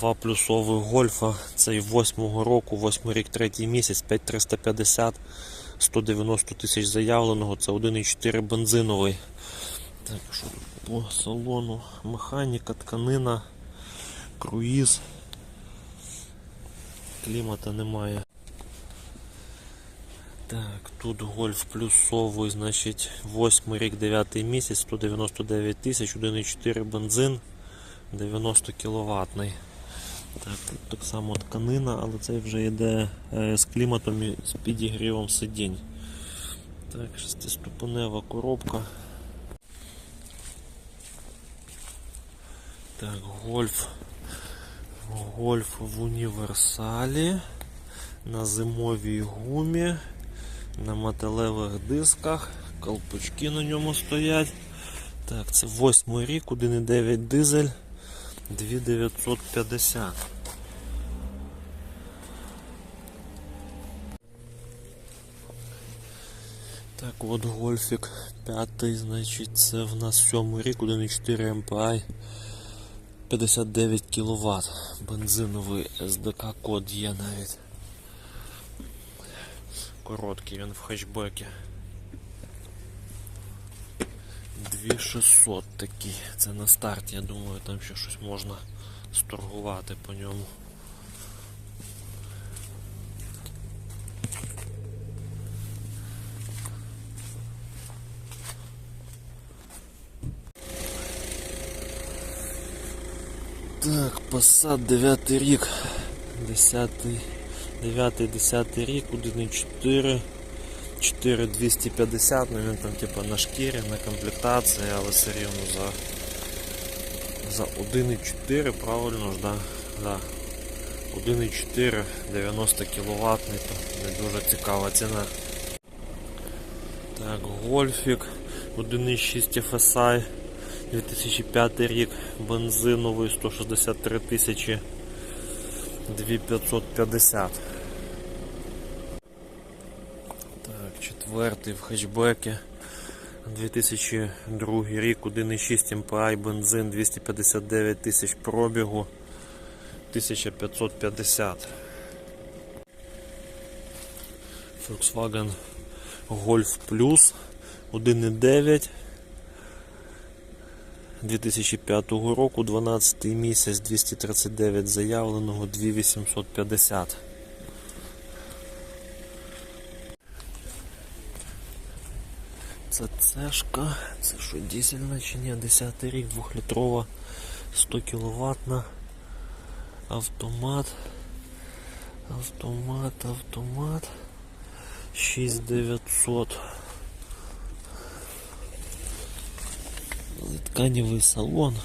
Два плюсових гольфа. Цей восьмого року, восьмий рік, третій місяць, 5350, 190 тисяч заявленого. Це 1,4 бензиновий. Так, що тут по салону? Механіка, тканина, круїз. Клімата немає. Так, тут гольф плюсовий, значить, 8 рік, 9 місяць, 199 тисяч, 1,4 бензин, 90 кВт. Так, тут так само тканина, але це вже йде е, з кліматом і з підігрівом сидінь. Так, шестиступенева коробка. Так, гольф. Гольф в універсалі. На зимовій гумі, на металевих дисках, колпачки на ньому стоять. Так, це восьмий рік, 1,9 дизель, 2950. Так, от гольфік п'ятий, значить, це в нас сьомий рік, 1,4 MPI, 59 кВт. Бензиновий SDK код є навіть. Короткий він в хетчбекі. 2600 такий. Це на старті, я думаю, там ще щось можна сторгувати по ньому. Так, Passat 9 рік. 10 9-10 рік, 1.4, 4250, ну він там типа на шкірі, на комплектації, але все рівно за, за 1.4, правильно ж, да? Да. 1.4, 90 кВт, не дуже цікава ціна. Так, гольфік 1.6 FSI 2005 рік, бензиновий 163 тисячі. 2550. Так, четвертий в хетчбекі. 2002 рік, 1,6 MPI, бензин 259 тисяч пробігу, 1550. Volkswagen Golf Plus 1,9 2005 року, 12 місяць, 239 заявленого, 2850. Це цешка, це що дизельна чи ні, 10 рік, 2-літрова, 100 кВт, автомат, автомат, автомат, 6900. Тканівий салон.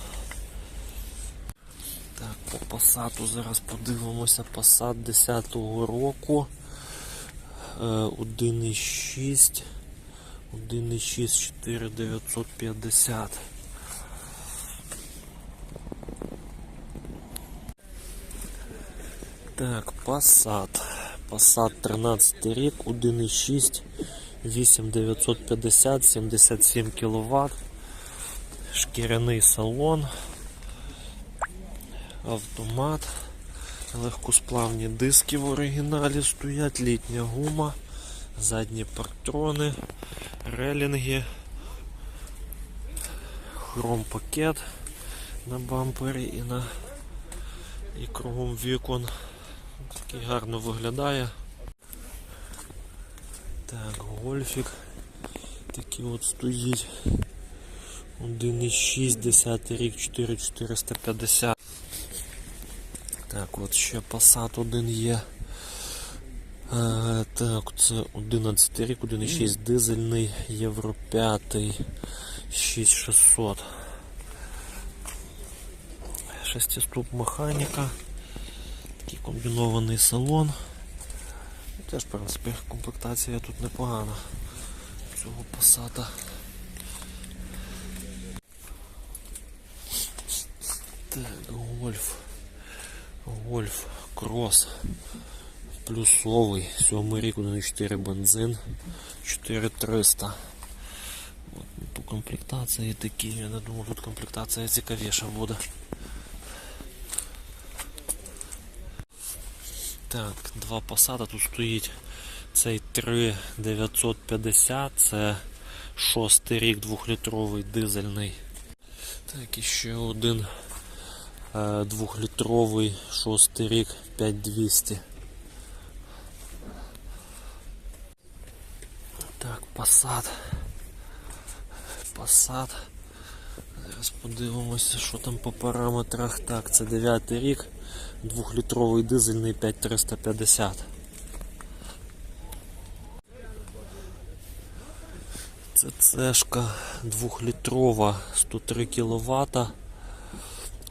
Так, по пасату зараз подивимося. Passat 10-го року. Е, 1,6. 1,6 4950. Так, Passat. Passat 13 рік, 1,6, 8950, 77 кВт шкіряний салон, автомат, легкосплавні диски в оригіналі стоять, літня гума, задні партрони, релінги, хром пакет на бампері і на і кругом вікон. Такий гарно виглядає. Так, гольфік такий от стоїть. 1,6, 10 рік, 4450. Так, от ще Passat один є. А, так, це 11 рік, 1,6 дизельний, Євро 5, 6600. Шестиступ механіка. Такий комбінований салон. Теж, в принципі, комплектація тут непогана цього Passat. Так, гольф. Гольф крос. Плюсовий. Сьомий рік 1.4 бензин. 4300. От, ну, по комплектації такі, я не думаю, тут комплектація цікавіша буде. Так, два посада тут стоїть. Цей 3950, це шостий рік двохлітровий дизельний. Так, і ще один двохлітровий шостий рік 5200. Так, Passat. Passat. Зараз подивимося, що там по параметрах. Так, це 9 рік, двохлітровий дизельний 5350. Це цешка двохлітрова 103 кВт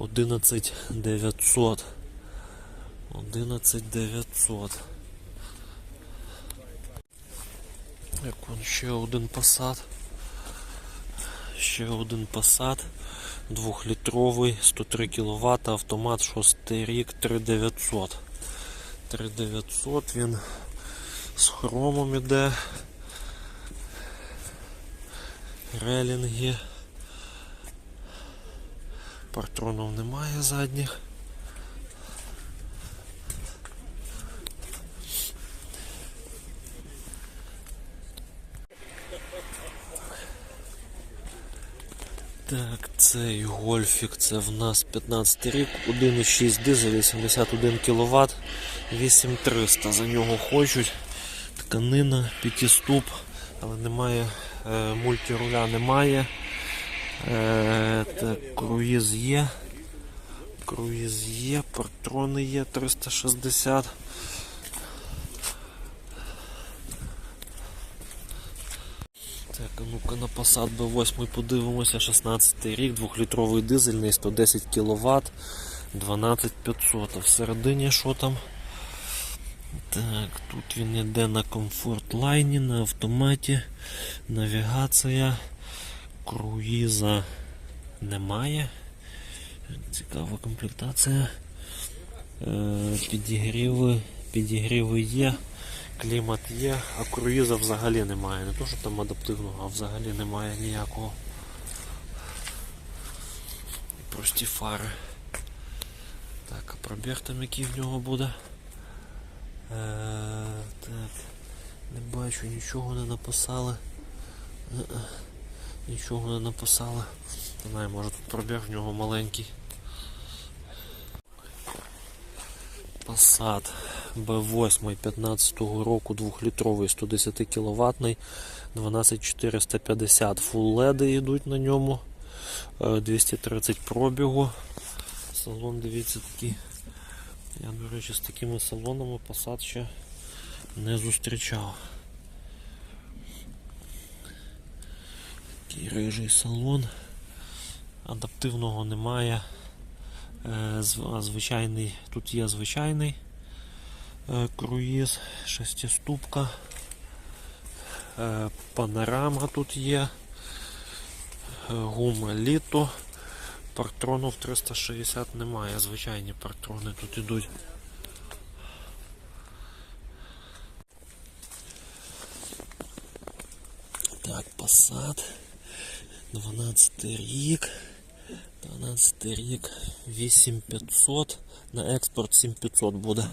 11900. 11900. Як он ще один Passat. Ще один Passat. Двохлітровий, 103 кВт, автомат 6 рік 3900. 3900 він з хромом іде. Релінги. Партронів немає задніх. Так, цей гольфік, це в нас 15 рік, 1,6 дизель, 81 кВт, 8300 за нього хочуть. Тканина, п'ятиступ, але немає, е, мультируля немає. Е, так, круїз є. Круїз є, партрони є 360. Так, ну-ка на Passat B8 подивимося, 16 рік, 2-літровий дизельний, 110 кВт, 12500. А всередині що там? Так, тут він йде на комфорт лайні, на автоматі, навігація, круїза немає. Цікава комплектація. Е, Підігріви, підігріви є, клімат є, а круїза взагалі немає. Не то, що там адаптивного, а взагалі немає ніякого. Прості фари. Так, а пробіг там який в нього буде? Е, так, не бачу, нічого не написали. Нічого не написали. Не знаю, може тут пробіг в нього маленький. Passat B8 15 року 2-літровий 110 кВт 12450 Full LED йдуть на ньому. Е, 230 пробігу. Салон, дивіться, такий. Я, до речі, з такими салонами Passat ще не зустрічав. Такий рижий салон. Адаптивного немає. Е, Звичайний, тут є звичайний е, круїз, шестиступка, е, панорама тут є, гума літо, партронів 360 немає, звичайні партрони тут ідуть. Так, Passat, 12 рік. 12 рік 8500, на експорт 7500 буде.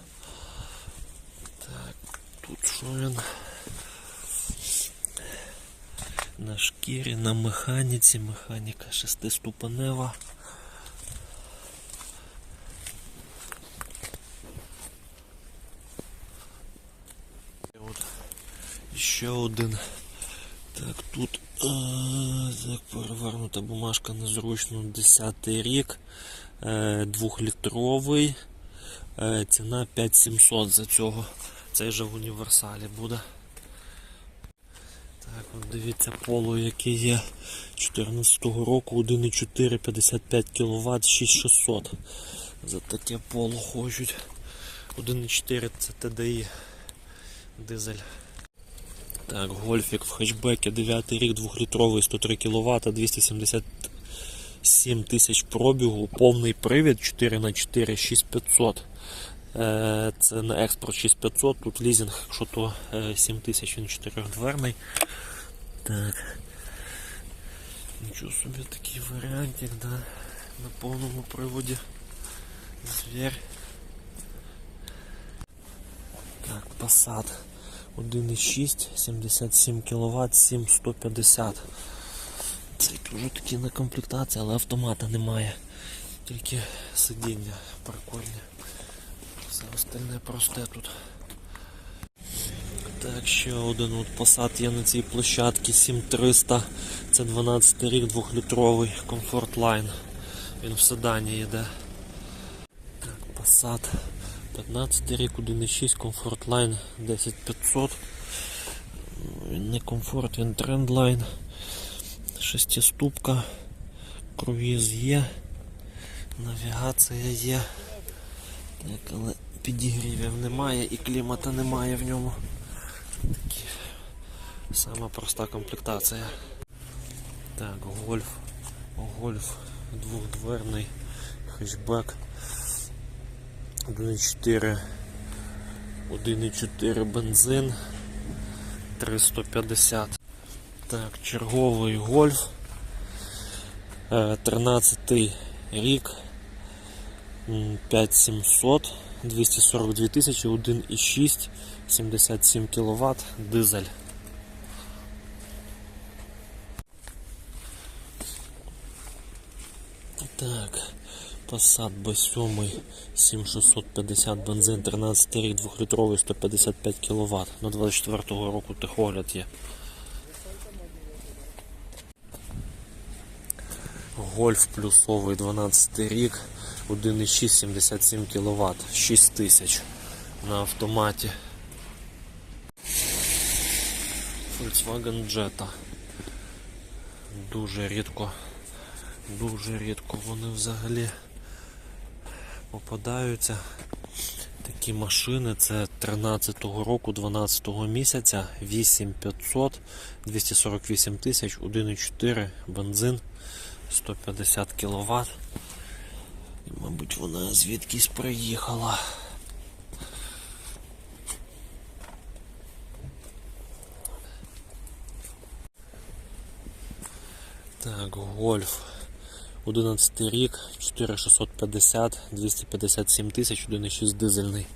Так, тут що він? На шкірі, на механіці, механіка шестиступенева. От ще один. Так, тут е, так, перевернута бумажка незручно 10 рік, е, двохлітровий, е, ціна 5700 за цього. Цей же в універсалі буде. Так, от дивіться поло, яке є 14 року, 1,4, 55 кВт, 6600. За таке поло хочуть. 1,4 це TDI дизель. Так, гольфік в хетчбекі 9 рік, 2-літровий, 103 кВт, 277 тисяч пробігу, повний привід 4х4 6500. Е, Це на експорт 6500, тут лізинг, якщо то е, 7000, він 4-дверний. Так. Нічого собі такий варіантик, да, на повному приводі. Звір. Passat 1,6, 77 кВт, 7150. Це теж такі на комплектації, але автомата немає. Тільки сидіння прикольне. Все остальне просте тут. Так, ще один от Passat є на цій площадці 7300. Це 12 рік, 2-літровий Comfort Line. Він в седані йде. Так, Passat 15 рік, 1.6, Comfort Line 10500. Він не комфорт, він трендлайн. Шестиступка. Круїз є. Навігація є. Так, але підігрівів немає і клімата немає в ньому. Такі. Сама проста комплектація. Так, гольф. Гольф двохдверний хетчбек. 1.4 1.4 бензин 350. Так, черговий гольф. Е, 13 рік. 5700 242 тисячі 1,6 77 кВт дизель. Так, Passat B7 7650 бензин 13 рік 2-літровий 155 кВт. На 24-го року техогляд є. Гольф плюсовий 12 рік 1,6 77 кВт 6000 на автоматі. Volkswagen Jetta. Дуже рідко, дуже рідко вони взагалі попадаються. Такі машини це 13-го року, 12-го місяця, 8500, 248 тисяч, 1,4 бензин, 150 кВт. І, мабуть, вона звідкись приїхала. Так, гольф. 11 рік, 4650, 257 тисяч, 1,6 дизельний.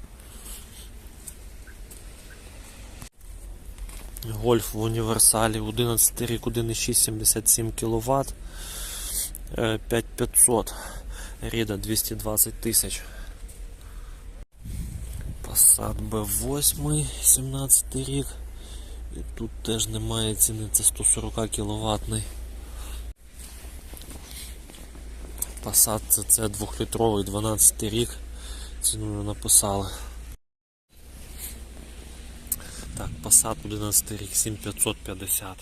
Гольф в універсалі, 11 рік, 1,6, 77 кВт, 5500, Ріда 220 тисяч. Passat B8, 17 рік. І тут теж немає ціни, це 140 кВт. Passat CC 2-літровий 12 рік. Ціну не написали. Так, Passat 11 рік 7550.